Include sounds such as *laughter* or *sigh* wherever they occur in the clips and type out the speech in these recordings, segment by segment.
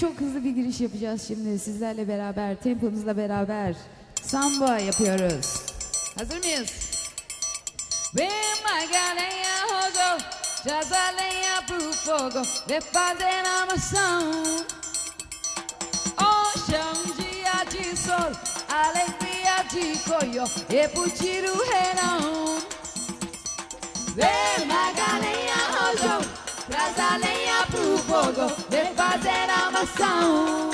çok hızlı bir giriş yapacağız şimdi sizlerle beraber, tempomuzla beraber. Samba yapıyoruz. Hazır mıyız? Ve magalenha rogo, jazalenha pro fogo, de fazendo uma ação. Hoje é um dia de sol, alegria de coio, e pro tiro renão. Vem magalenha rojo, traz a lenha pro fogo, de fazer maçã.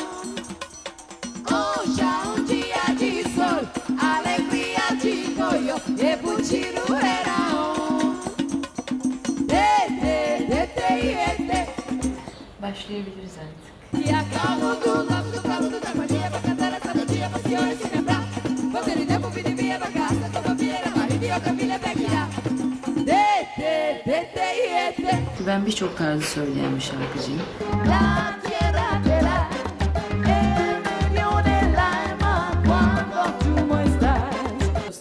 Hoje é um dia de sol, alegria de coio, e pro tiro renão. De, de, de, de, de, Başlayabiliriz artık. E acalmo do lado do calo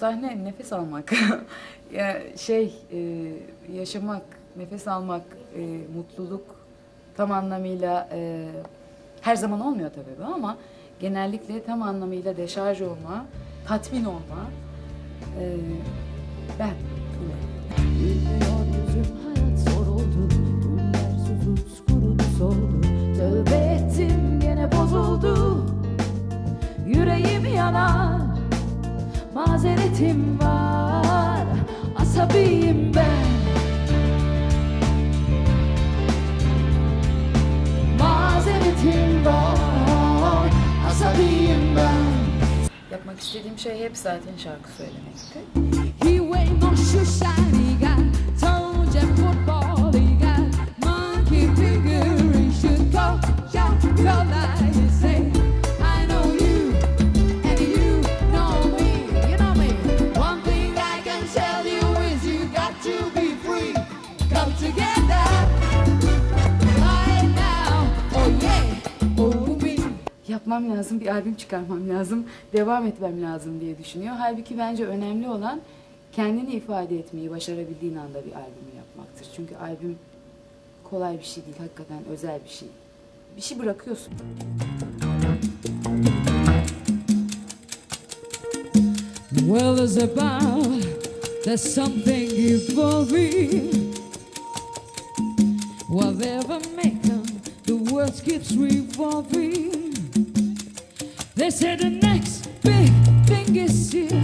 Sahne nefes almak. *laughs* ya şey e, yaşamak, nefes almak, e, mutluluk tam anlamıyla e, her zaman olmuyor tabii bu ama genellikle tam anlamıyla deşarj olma, tatmin olma. E, ben Tövbe ettim gene bozuldu Yüreğim yanar Mazeretim var Asabiyim ben Mazeretim var Asabiyim ben Yapmak istediğim şey hep zaten şarkı söylemekti. He yapmam lazım, bir albüm çıkarmam lazım, devam etmem lazım diye düşünüyor. Halbuki bence önemli olan kendini ifade etmeyi başarabildiğin anda bir albümü yapmaktır. Çünkü albüm kolay bir şey değil, hakikaten özel bir şey. Bir şey bırakıyorsun. Well, there's about there's something evolving. Whatever may come, the world keeps revolving. They say the next big thing is here.